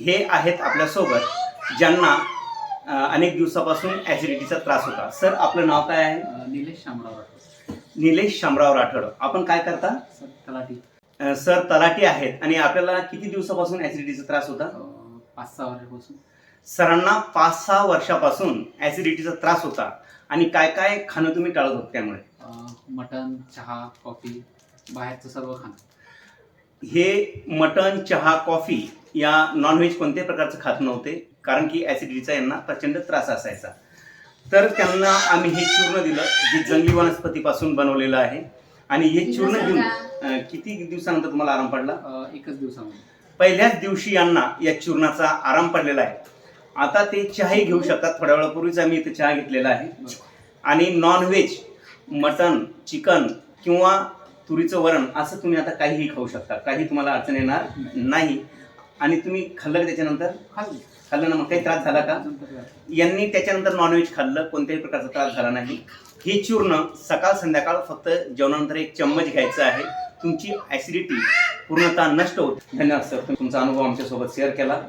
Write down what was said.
हे आहेत आपल्यासोबत ज्यांना अनेक दिवसापासून ॲसिडिटीचा त्रास होता. सर आपलं नाव काय आहे? निलेश शामराव राठोड. निलेश शामराव राठोड. आपण काय करता? सर तलाठी. सर तलाठी आहेत. आणि आपल्याला किती दिवसापासून ॲसिडिटीचा त्रास होता? पाच सहा वर्षापासून. सरांना पाच सहा वर्षापासून ॲसिडिटीचा त्रास होता. आणि काय काय खाणं तुम्ही टाळत होत त्यामुळे? अ, मटण चहा कॉफी बाहेरचं सर्व खाणं. हे मटण चहा कॉफी या नॉनव्हेज कोणत्याही प्रकारचं खात नव्हते कारण की ॲसिडिटीचा यांना प्रचंड त्रास असायचा. तर त्यांना आम्ही हे चूर्ण दिलं जे जंगली वनस्पतीपासून बनवलेलं आहे. आणि हे चूर्ण घेऊन अं, किती दिवसानंतर तुम्हाला आराम पडला? अ, एकच दिवसामध्ये. पहिल्याच दिवशी यांना या चूर्णाचा आराम पडलेला आहे. आता ते चहाही घेऊ शकतात थोड्या वेळापूर्वीच आम्ही इथे चहा घेतलेला आहे. आणि नॉनव्हेज मटन चिकन किंवा तुरीचं वरण असं तुम्ही आता काहीही खाऊ शकता. काही तुम्हाला अडचण येणार नाही. आणि तुम्ही खाल्लं का त्याच्यानंतर? खाल्लं. खाल्लं ना मग काही त्रास झाला का. यांनी त्याच्यानंतर नॉनव्हेज खाल्लं कोणत्याही प्रकारचा त्रास झाला नाही. हे चूर्ण सकाळ संध्याकाळ फक्त जेवणानंतर एक चम्मच घ्यायचं आहे. तुमची ॲसिडिटी पूर्णतः नष्ट होत. धन्यवाद सर तुम्ही तुमचा अनुभव आमच्यासोबत शेअर केला.